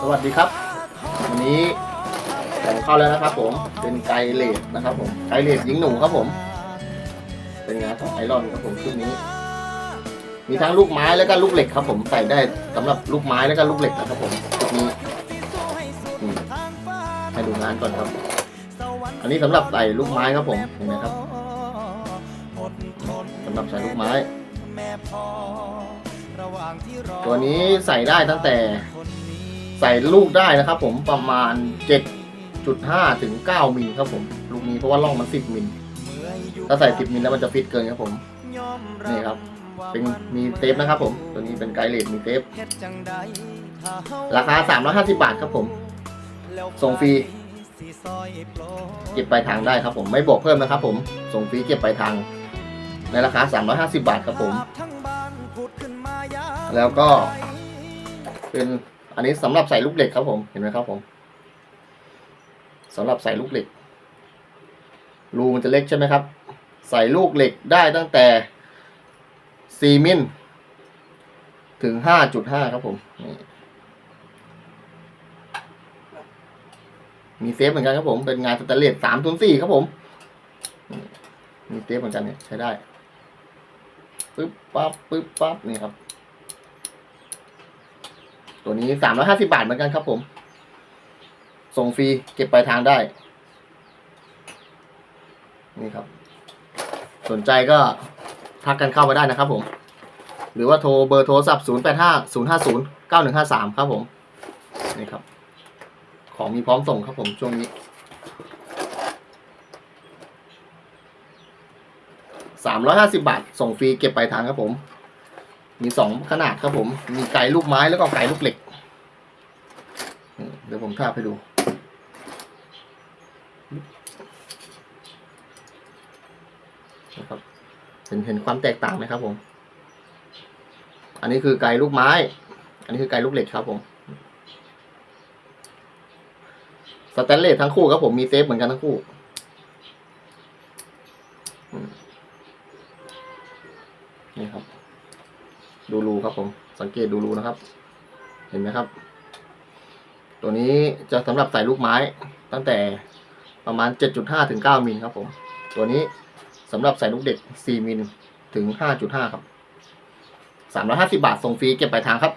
สวัสดีครับ วันนี้ของเข้าแล้วนะครับผมเป็นไกเลดนะครับผมไกเลดยิงหนูครับผม เป็นงานของไอรอนครับผมชุดนี้ มีทั้งลูกไม้แล้วก็ลูกเหล็กครับผมใส่ได้สำหรับลูกไม้แล้วก็ลูกเหล็กนะครับผมชุดนี้ให้ดูงานก่อนครับ อันนี้สำหรับใส่ลูกไม้ครับผมเห็นไหมครับสำหรับใส่ลูกไม้ตัวนี้ใส่ได้ตั้งแต่ ใส่ลูกได้นะครับผมประมาณ 7.5 ถึง 9 มิลครับผมลูกนี้เพราะว่าล่องมัน 10 มิลถ้าใส่ 10 มิลแล้วมันจะฟิตเกินครับผมนี่ครับเป็นมีเทปนะครับผมตัวนี้เป็นไกด์เลดมีเทปราคา 350 บาทครับผมส่งฟรีเก็บปลายทางได้ครับผมไม่บวกเพิ่มนะครับผมส่งฟรีเก็บปลายทาง ในราคา 350 บาทครับผม แล้วก็เป็น อันนี้สำหรับใส่ลูกเหล็กครับผมเห็นไหมครับผมสำหรับใส่ลูกเหล็กรูมันจะเล็กใช่ไหมครับ ใส่ลูกเหล็กได้ตั้งแต่4มิลถึง5.5ครับผมมีเซฟเหมือนกันครับผม เป็นงานสแตนเลส3 0 4ครับผม มีเซฟเหมือนกันเนี่ยใช้ได้ปึ๊บปั๊บปึ๊บปั๊บนี่ครับ ตัวนี้สามร้อยห้าสิบาทเหมือนกันครับผม ส่งฟรีเก็บปลายทางได้ นี่ครับ สนใจก็ทักกันเข้ามาได้นะครับผม หรือว่าโทรเบอร์โทรศัพท์ 0 8 5 0 5 0 9 1 5 3 ครับผม นี่ครับ ของมีพร้อมส่งครับผมช่วงนี้สามร้อยห้าสิบาท ส่งฟรีเก็บปลายทางครับผม มีสองขนาดครับผม มีไก่ลูกไม้แล้วก็ไก่ลูกเหล็ก เดี๋ยวผมทาบให้ดู นะครับ เห็นเห็นความแตกต่างไหมครับผม อันนี้คือไก่ลูกไม้ อันนี้คือไก่ลูกเหล็กครับผม สแตนเลสทั้งคู่ครับผม มีเซฟเหมือนกันทั้งคู่ นี่ครับ ดูรูครับผม สังเกตดูรูนะครับ เห็นไหมครับ ตัวนี้จะสำหรับใส่ลูกไม้ตั้งแต่ประมาณ 7.5 ถึง 9 มิลครับผม ตัวนี้สำหรับใส่ลูกเด็ก 4 มิลถึง 5.5 ครับ 350 บาทส่งฟรีเก็บปลายทางครับ